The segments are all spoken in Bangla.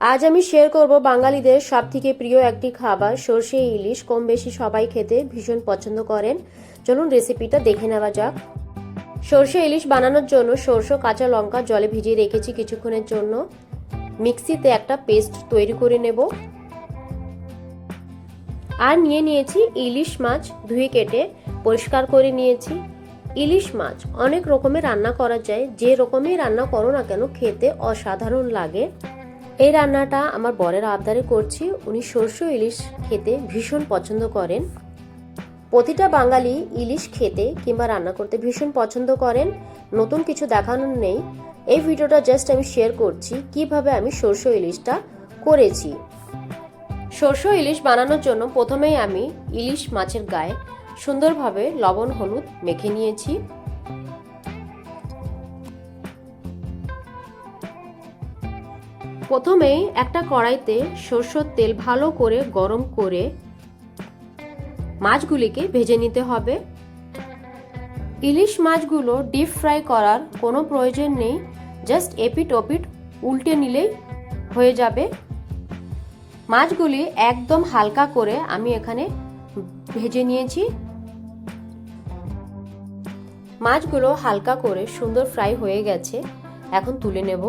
আজ আমি শেয়ার করব বাঙালিদের সব থেকে প্রিয় একটি খাবার, সর্ষে, ইলিশ। কম বেশি সবাই খেতে ভীষণ পছন্দ করেন। চলুন রেসিপিটা দেখে নেওয়া যাক। সর্ষে, ইলিশ বানানোর জন্য সর্ষে, কাঁচা লঙ্কা জলে ভিজিয়ে রেখেছি কিছুক্ষণের জন্য। মিক্সিতে একটা পেস্ট তৈরি করে নেব। আর নিয়ে নিয়েছি ইলিশ মাছ ধুয়ে কেটে পরিষ্কার করে নিয়েছি। ইলিশ মাছ অনেক রকমের রান্না করা যায়, যে রকমই রান্না করো না কেন খেতে অসাধারণ লাগে। এই রান্নাটা আমার বরের আবদারে করছি। উনি সর্ষে ইলিশ খেতে ভীষণ পছন্দ করেন। প্রতিটা বাঙালি ইলিশ খেতে কিংবা রান্না করতে ভীষণ পছন্দ করেন। নতুন কিছু দেখানোর নেই। এই ভিডিওটা জাস্ট আমি শেয়ার করছি, কীভাবে আমি সর্ষে ইলিশটা করেছি। সর্ষে ইলিশ বানানোর জন্য প্রথমেই আমি ইলিশ মাছের গায়ে সুন্দরভাবে লবণ, হলুদ মেখে নিয়েছি। প্রথমেই একটা কড়াইতে সর্ষের তেল ভালো করে গরম করে মাছগুলিকে ভেজে নিতে হবে। ইলিশ মাছগুলো ডিপ ফ্রাই করার কোনো প্রয়োজন নেই জাস্ট এপিট ওপিট উল্টে নিলেই হয়ে যাবে। মাছগুলি একদম হালকা করে আমি এখানে ভেজে নিয়েছি। মাছগুলো হালকা করে সুন্দর ফ্রাই হয়ে গেছে, এখন তুলে নেব।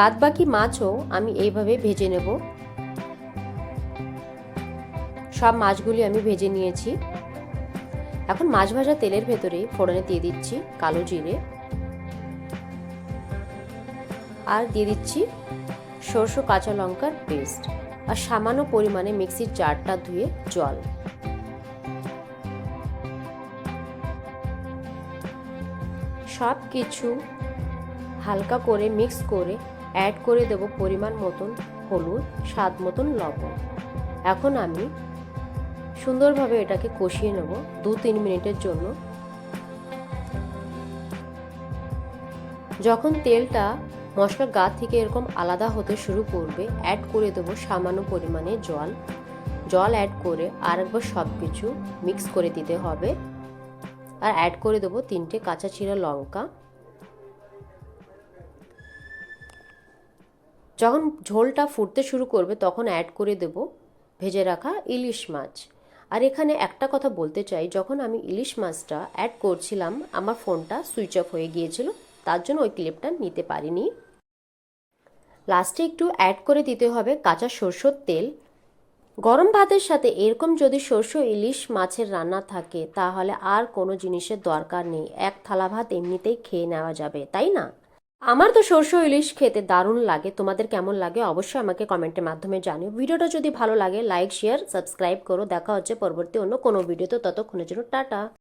বাদ বাকি মাছও আমি এইভাবে ভেজে নেব। সব মাছগুলি আমি ভেজে নিয়েছি। এখন মাছ ভাজা তেলের ভেতরে ফোড়নে দিয়ে দিচ্ছি কালো জিরে। আর দিয়ে দিচ্ছি সরষে কাঁচা লঙ্কার পেস্ট। আর সামান্য পরিমাণে মিক্সির জারটা ধুয়ে জল। সব কিছু হালকা করে মিক্স করে অ্যাড করে দেব পরিমাণ মতন হলুদ, স্বাদ মতন লবণ। এখন আমি সুন্দরভাবে এটাকে কষিয়ে নেব দু তিন মিনিটের জন্য। যখন তেলটা মশলার গা থেকে এরকম আলাদা হতে শুরু করবে অ্যাড করে দেবো সামান্য পরিমাণে জল। জল অ্যাড করে আরেকবার সব কিছু মিক্স করে দিতে হবে। আর অ্যাড করে দেবো তিনটে কাঁচা চিরা লঙ্কা। যখন ঝোলটা ফুটতে শুরু করবে, তখন অ্যাড করে দেব ভেজে রাখা ইলিশ মাছ। আর এখানে একটা কথা বলতে চাই, যখন আমি ইলিশ মাছটা অ্যাড করছিলাম, আমার ফোনটা সুইচ অফ হয়ে গিয়েছিল, তার জন্য ওই ক্লিপটা নিতে পারিনি। লাস্টে একটু অ্যাড করে দিতে হবে কাঁচা সরষের তেল। গরম ভাতের সাথে এরকম যদি সর্ষে ইলিশ মাছের রান্না থাকে, তাহলে আর কোনো জিনিসের দরকার নেই। এক থালা ভাত এমনিতেই খেয়ে নেওয়া যাবে, তাই না? আমার তো সর্ষে ইলিশ খেতে দারুণ লাগে। তোমাদের কেমন লাগে অবশ্যই আমাকে কমেন্টের মাধ্যমে জানিও। ভিডিওটা যদি ভালো লাগে লাইক শেয়ার সাবস্ক্রাইব করো। দেখা হচ্ছে পরবর্তী অন্য কোনো ভিডিওতে ততক্ষণের জন্য টাটা।